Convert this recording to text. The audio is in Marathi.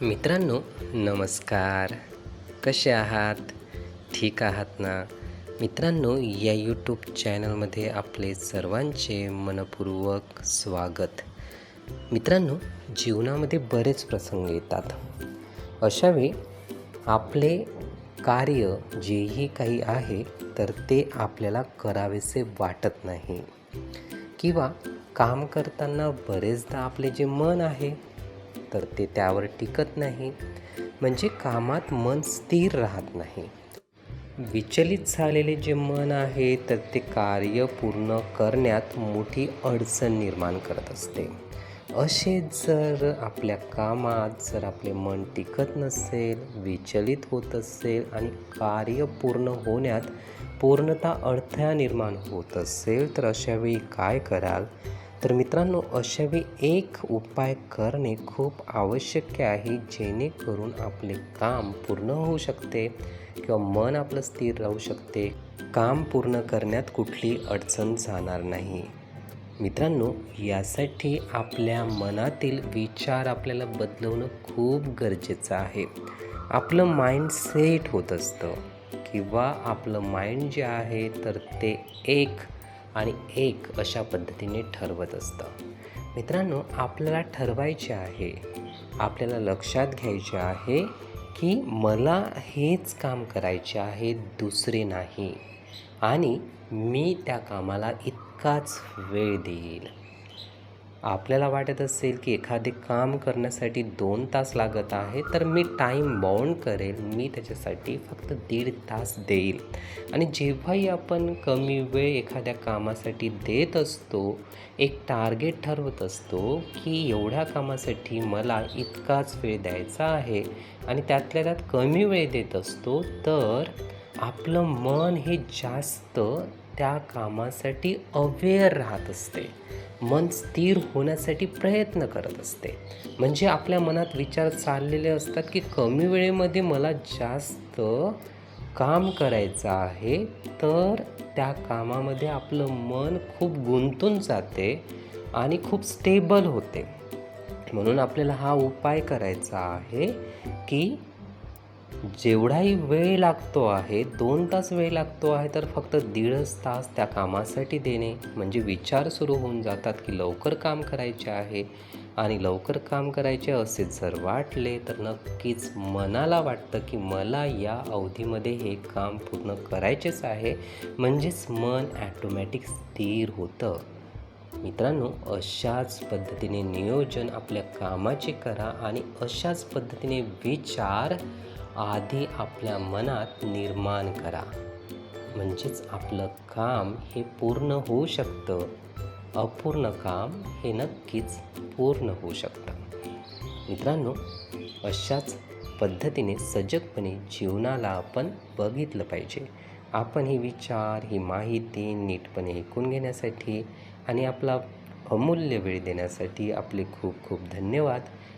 मित्रांनो नमस्कार. कसे आहात? ठीक आहात ना? मित्रांनो या यूट्यूब चॅनलमध्ये आपले सर्वांचे मनपूर्वक स्वागत. मित्रांनो जीवनामध्ये बरेच प्रसंग येतात. अशावेळी आपले कार्य जेही काही आहे तर ते आपल्याला करावेसे वाटत नाही. किंवा काम करताना बरेचदा आपले जे मन आहे तर ते त्यावर टिकत नाही. म्हणजे कामात मन स्थिर राहत नाही. विचलित झालेले जे मन आहे तर ते कार्य पूर्ण करण्यात मोठी अडचण निर्माण करत असते. असे जर आपल्या कामात जर आपले मन टिकत नसेल विचलित होत असेल आणि कार्य पूर्ण होण्यात पूर्णतः अडथळा निर्माण होत असेल तर अशावेळी काय कराल? तर मित्रांनो अशावेळी एक उपाय करणे खूप आवश्यक आहे जेणेकरून आपले काम पूर्ण होऊ शकते किंवा मन आपलं स्थिर राहू शकते. काम पूर्ण करण्यात कुठली अडचण जाणार नाही. मित्रांनो यासाठी आपल्या मनातील विचार आपल्याला बदलवणं खूप गरजेचं आहे. आपलं माइंड सेट होत असतं किंवा आपलं माइंड जे आहे तर ते एक आणि एक अशा पद्धतीने ठरवत असतं. मित्रांनो आपल्याला ठरवायचे आहे आपल्याला लक्षात घ्यायचे आहे की मला हेच काम करायचे आहे दुसरे नाही. आणि मी त्या कामाला इतकाच वेळ देईल. आपल्याला वाटत असेल की एखादे काम करण्यासाठी दोन तास लागत आहे तर मी टाईम बाउंड करेल मी त्याच्यासाठी फक्त दीड तास देईल. आणि जेव्हाही आपण कमी वेळ एखाद्या कामासाठी देत असतो एक टार्गेट ठरवत असतो की एवढ्या कामासाठी मला इतकाच वेळ द्यायचा आहे आणि त्यातल्या त्यात कमी वेळ देत असतो तर आपलं मन हे जास्त त्या कामासाठी अवेअर राहत असते. मन स्थिर होण्यासाठी प्रयत्न करत असते. म्हणजे आपल्या मनात विचार चाललेले असतात की कमी वेळेमध्ये मला जास्त काम करायचं आहे तर त्या कामामध्ये आपलं मन खूप गुंतून जाते आणि खूप स्टेबल होते. म्हणून आपल्याला हा उपाय करायचा आहे की जेवढाही वेळ लागतो आहे दोन तास वेळ लागतो आहे तर फक्त दीडच तास त्या कामासाठी देणे. म्हणजे विचार सुरू होऊन जातात की लवकर काम करायचे आहे. आणि लवकर काम करायचे असे जर वाटले तर नक्कीच मनाला वाटतं की मला या अवधीमध्ये हे काम पूर्ण करायचेच आहे. म्हणजेच मन ॲटोमॅटिक स्थिर होतं. मित्रांनो अशाच पद्धतीने नियोजन आपल्या कामाचे करा आणि अशाच पद्धतीने विचार आधी आपल्या मनात निर्माण करा. म्हणजेच आपलं काम हे पूर्ण होऊ शकतं. अपूर्ण काम हे नक्कीच पूर्ण होऊ शकतं. मित्रांनो अशाच पद्धतीने सजगपणे जीवनाला आपण बघितलं पाहिजे. आपण ही विचार ही माहिती नीटपणे ऐकून घेण्यासाठी आणि आपला अमूल्य वेळ देण्यासाठी आपले खूप खूप धन्यवाद.